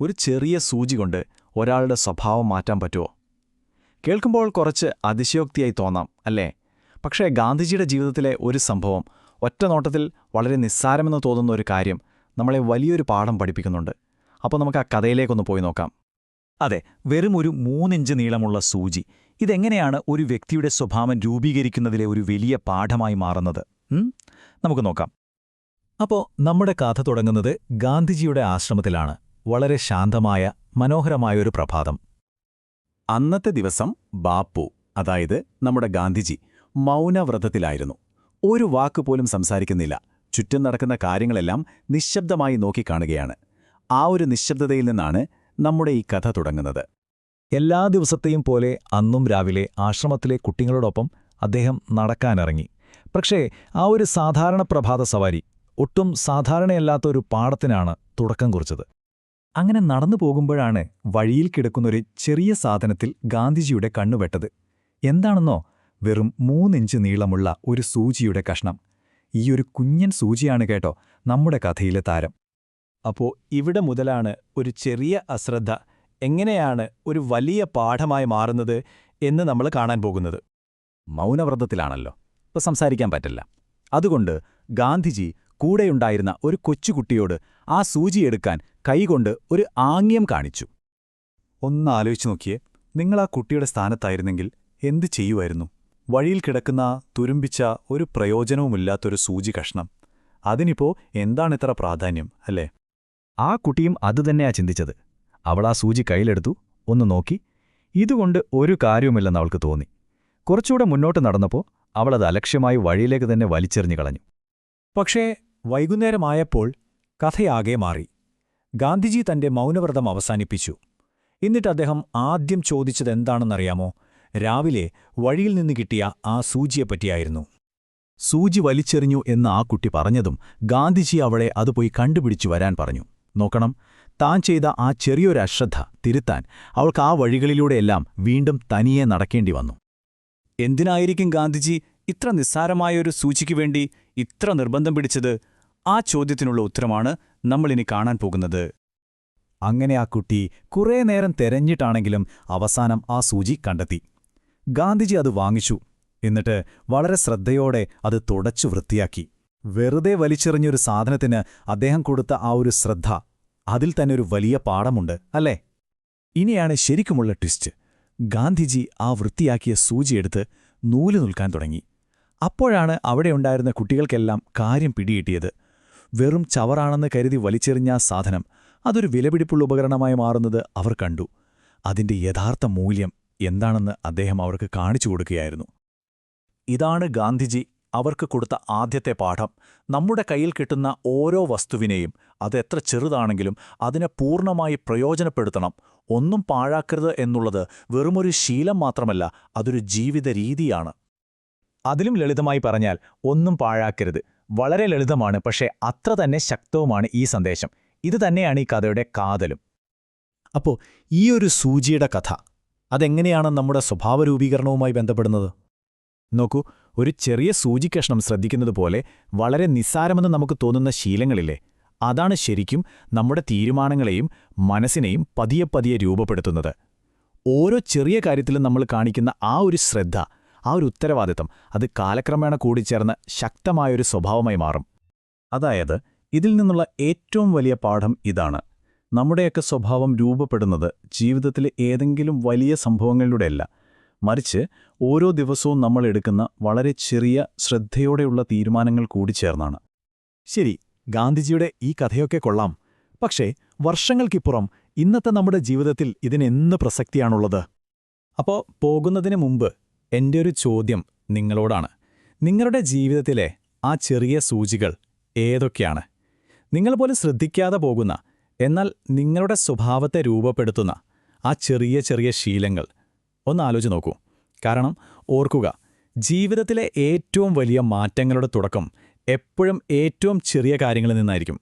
ഒരു ചെറിയ സൂചി കൊണ്ട് ഒരാളുടെ സ്വഭാവം മാറ്റാൻ പറ്റുമോ? കേൾക്കുമ്പോൾ കുറച്ച് അതിശയോക്തിയായി തോന്നാം അല്ലേ? പക്ഷേ ഗാന്ധിജിയുടെ ജീവിതത്തിലെ ഒരു സംഭവം ഒറ്റ നോട്ടത്തിൽ വളരെ നിസ്സാരമെന്ന് തോന്നുന്ന ഒരു കാര്യം നമ്മളെ വലിയൊരു പാഠം പഠിപ്പിക്കുന്നുണ്ട്. അപ്പോൾ നമുക്ക് ആ കഥയിലേക്കൊന്ന് പോയി നോക്കാം. അതെ വെറും ഒരു മൂന്നിഞ്ച് നീളമുള്ള സൂചി. ഇതെങ്ങനെയാണ് ഒരു വ്യക്തിയുടെ സ്വഭാവം രൂപീകരിക്കുന്നതിലെ ഒരു വലിയ പാഠമായി മാറുന്നത്? നമുക്ക് നോക്കാം. അപ്പോൾ നമ്മുടെ കഥ തുടങ്ങുന്നത് ഗാന്ധിജിയുടെ ആശ്രമത്തിലാണ്. വളരെ ശാന്തമായ മനോഹരമായൊരു പ്രഭാതം. അന്നത്തെ ദിവസം ബാപ്പു അതായത് നമ്മുടെ ഗാന്ധിജി മൗനവ്രതത്തിലായിരുന്നു. ഒരു വാക്ക് പോലും സംസാരിക്കുന്നില്ല. ചുറ്റും നടക്കുന്ന കാര്യങ്ങളെല്ലാം നിശബ്ദമായി നോക്കിക്കാണുകയാണ്. ആ ഒരു നിശബ്ദതയിൽ നിന്നാണ് നമ്മുടെ ഈ കഥ തുടങ്ങുന്നത്. എല്ലാ ദിവസത്തെയും പോലെ അന്നും രാവിലെ ആശ്രമത്തിലെ കുട്ടികളോടൊപ്പം അദ്ദേഹം നടക്കാനിറങ്ങി. പക്ഷേ ആ ഒരു സാധാരണ പ്രഭാത സവാരി ഒട്ടും സാധാരണയല്ലാത്ത ഒരു പാടത്തിനാണ് തുടക്കം കുറിച്ചത്. അങ്ങനെ നടന്നു പോകുമ്പോഴാണ് വഴിയിൽ കിടക്കുന്നൊരു ചെറിയ സാധനത്തിൽ ഗാന്ധിജിയുടെ കണ്ണുവെട്ടത് എന്താണെന്നോ വെറും മൂന്നിഞ്ച് നീളമുള്ള ഒരു സൂചിയുടെ കഷ്ണം. ഈ ഒരു കുഞ്ഞൻ സൂചിയാണ് കേട്ടോ നമ്മുടെ കഥയിലെ താരം. അപ്പോൾ ഇവിടെ മുതലാണ് ഒരു ചെറിയ അശ്രദ്ധ എങ്ങനെയാണ് ഒരു വലിയ പാഠമായി മാറുന്നത് എന്ന് നമ്മൾ കാണാൻ പോകുന്നത്. മൗനവ്രതത്തിലാണല്ലോ. ഇപ്പൊ സംസാരിക്കാൻ പറ്റില്ല. അതുകൊണ്ട് ഗാന്ധിജി കൂടെയുണ്ടായിരുന്ന ഒരു കൊച്ചുകുട്ടിയോട് ആ സൂചിയെടുക്കാൻ കൈകൊണ്ട് ഒരു ആംഗ്യം കാണിച്ചു. ഒന്ന് നോക്കിയേ നിങ്ങൾ ആ കുട്ടിയുടെ സ്ഥാനത്തായിരുന്നെങ്കിൽ എന്ത് ചെയ്യുമായിരുന്നു? വഴിയിൽ കിടക്കുന്ന തുരുമ്പിച്ച ഒരു പ്രയോജനവുമില്ലാത്തൊരു സൂചി കഷ്ണം. അതിനിപ്പോ എന്താണിത്ര പ്രാധാന്യം അല്ലേ? ആ കുട്ടിയും അതുതന്നെയാ ചിന്തിച്ചത്. അവൾ ആ സൂചി കയ്യിലെടുത്തു ഒന്ന് നോക്കി. ഇതുകൊണ്ട് ഒരു കാര്യവുമില്ലെന്ന് അവൾക്ക് തോന്നി. കുറച്ചുകൂടെ മുന്നോട്ട് നടന്നപ്പോൾ അവളത് അലക്ഷ്യമായി വഴിയിലേക്ക് തന്നെ വലിച്ചെറിഞ്ഞു കളഞ്ഞു. പക്ഷേ വൈകുന്നേരമായപ്പോൾ കഥയാകെ മാറി. ഗാന്ധിജി തന്റെ മൗനവ്രതം അവസാനിപ്പിച്ചു. എന്നിട്ട് അദ്ദേഹം ആദ്യം ചോദിച്ചതെന്താണെന്നറിയാമോ രാവിലെ വഴിയിൽ നിന്ന് കിട്ടിയ ആ സൂചിയെപ്പറ്റിയായിരുന്നു. സൂചി വലിച്ചെറിഞ്ഞു എന്ന് ആ കുട്ടി പറഞ്ഞതും ഗാന്ധിജി അവളെ അത് പോയി കണ്ടുപിടിച്ചു വരാൻ പറഞ്ഞു. നോക്കണം താൻ ചെയ്ത ആ ചെറിയൊരു അശ്രദ്ധ തിരുത്താൻ അവൾക്ക് ആ വഴികളിലൂടെയെല്ലാം വീണ്ടും തനിയെ നടക്കേണ്ടി വന്നു. എന്തിനായിരിക്കും ഗാന്ധിജി ഇത്ര നിസ്സാരമായൊരു സൂചിക്കുവേണ്ടി ഇത്ര നിർബന്ധം പിടിച്ചത്? ആ ചോദ്യത്തിനുള്ള ഉത്തരമാണ് നമ്മളിനി കാണാൻ പോകുന്നത്. അങ്ങനെ ആ കുട്ടി കുറേ നേരം തെരഞ്ഞിട്ടാണെങ്കിലും അവസാനം ആ സൂചി കണ്ടെത്തി. ഗാന്ധിജി അത് വാങ്ങിച്ചു എന്നിട്ട് വളരെ ശ്രദ്ധയോടെ അത് തുടച്ചു വൃത്തിയാക്കി. വെറുതെ വലിച്ചെറിഞ്ഞൊരു സാധനത്തിന് അദ്ദേഹം കൊടുത്ത ആ ഒരു ശ്രദ്ധ അതിൽ തന്നെ ഒരു വലിയ പാഠമുണ്ട് അല്ലേ? ഇനിയാണ് ശരിക്കുമുള്ള ട്വിസ്റ്റ്. ഗാന്ധിജി ആ വൃത്തിയാക്കിയ സൂചിയെടുത്ത് നൂൽ നിൽക്കാൻ തുടങ്ങി. അപ്പോഴാണ് അവിടെയുണ്ടായിരുന്ന കുട്ടികൾക്കെല്ലാം കാര്യം പിടികിട്ടിയത്. വെറും ചവറാണെന്ന് കരുതി വലിച്ചെറിഞ്ഞ ആ സാധനം അതൊരു വിലപിടിപ്പുള്ള ഉപകരണമായി മാറുന്നത് അവർ കണ്ടു. അതിന്റെ യഥാർത്ഥ മൂല്യം എന്താണെന്ന് അദ്ദേഹം അവർക്ക് കാണിച്ചു കൊടുക്കുകയായിരുന്നു. ഇതാണ് ഗാന്ധിജി അവർക്ക് കൊടുത്ത ആദ്യത്തെ പാഠം. നമ്മുടെ കയ്യിൽ കിട്ടുന്ന ഓരോ വസ്തുവിനെയും അത് എത്ര ചെറുതാണെങ്കിലും അതിനെ പൂർണമായി പ്രയോജനപ്പെടുത്തണം. ഒന്നും പാഴാക്കരുത് എന്നുള്ളത് വെറുമൊരു ശീലം മാത്രമല്ല അതൊരു ജീവിത രീതിയാണ്. അതിലും ലളിതമായി പറഞ്ഞാൽ ഒന്നും പാഴാക്കരുത്. വളരെ ലളിതമാണ് പക്ഷേ അത്ര തന്നെ ശക്തവുമാണ് ഈ സന്ദേശം. ഇത് തന്നെയാണ് ഈ കഥയുടെ കാതലും. അപ്പോൾ ഈ ഒരു സൂചിയുടെ കഥ അതെങ്ങനെയാണ് നമ്മുടെ സ്വഭാവ രൂപീകരണവുമായി ബന്ധപ്പെടുന്നത്? നോക്കൂ ഒരു ചെറിയ സൂചിക്കഷ്ണം ശ്രദ്ധിക്കുന്നതുപോലെ വളരെ നിസ്സാരമെന്ന് നമുക്ക് തോന്നുന്ന ശീലങ്ങളില്ലേ? അതാണ് ശരിക്കും നമ്മുടെ തീരുമാനങ്ങളെയും മനസ്സിനെയും പതിയെ പതിയെ രൂപപ്പെടുത്തുന്നത്. ഓരോ ചെറിയ കാര്യത്തിലും നമ്മൾ കാണിക്കുന്ന ആ ഒരു ശ്രദ്ധ ആ ഒരു ഉത്തരവാദിത്തം അത് കാലക്രമേണ കൂടിച്ചേർന്ന് ശക്തമായൊരു സ്വഭാവമായി മാറും. അതായത് ഇതിൽ നിന്നുള്ള ഏറ്റവും വലിയ പാഠം ഇതാണ്. നമ്മുടെയൊക്കെ സ്വഭാവം രൂപപ്പെടുന്നത് ജീവിതത്തിലെ ഏതെങ്കിലും വലിയ സംഭവങ്ങളിലൂടെയല്ല. മറിച്ച് ഓരോ ദിവസവും നമ്മൾ എടുക്കുന്ന വളരെ ചെറിയ ശ്രദ്ധയോടെയുള്ള തീരുമാനങ്ങൾ കൂടിച്ചേർന്നാണ്. ശരി ഗാന്ധിജിയുടെ ഈ കഥയൊക്കെ കൊള്ളാം. പക്ഷേ വർഷങ്ങൾക്കിപ്പുറം ഇന്നത്തെ നമ്മുടെ ജീവിതത്തിൽ ഇതിനെന്ത് പ്രസക്തിയാണുള്ളത്? അപ്പോൾ പോകുന്നതിന് മുമ്പ് എന്റെ ഒരു ചോദ്യം നിങ്ങളോടാണ്. നിങ്ങളുടെ ജീവിതത്തിലെ ആ ചെറിയ സൂചികൾ ഏതൊക്കെയാണ്? നിങ്ങൾ പോലും ശ്രദ്ധിക്കാതെ പോകുന്ന എന്നാൽ നിങ്ങളുടെ സ്വഭാവത്തെ രൂപപ്പെടുത്തുന്ന ആ ചെറിയ ചെറിയ ശീലങ്ങൾ ഒന്ന് ആലോചിച്ച് നോക്കൂ. കാരണം ഓർക്കുക ജീവിതത്തിലെ ഏറ്റവും വലിയ മാറ്റങ്ങളുടെ തുടക്കം എപ്പോഴും ഏറ്റവും ചെറിയ കാര്യങ്ങളിൽ നിന്നായിരിക്കും.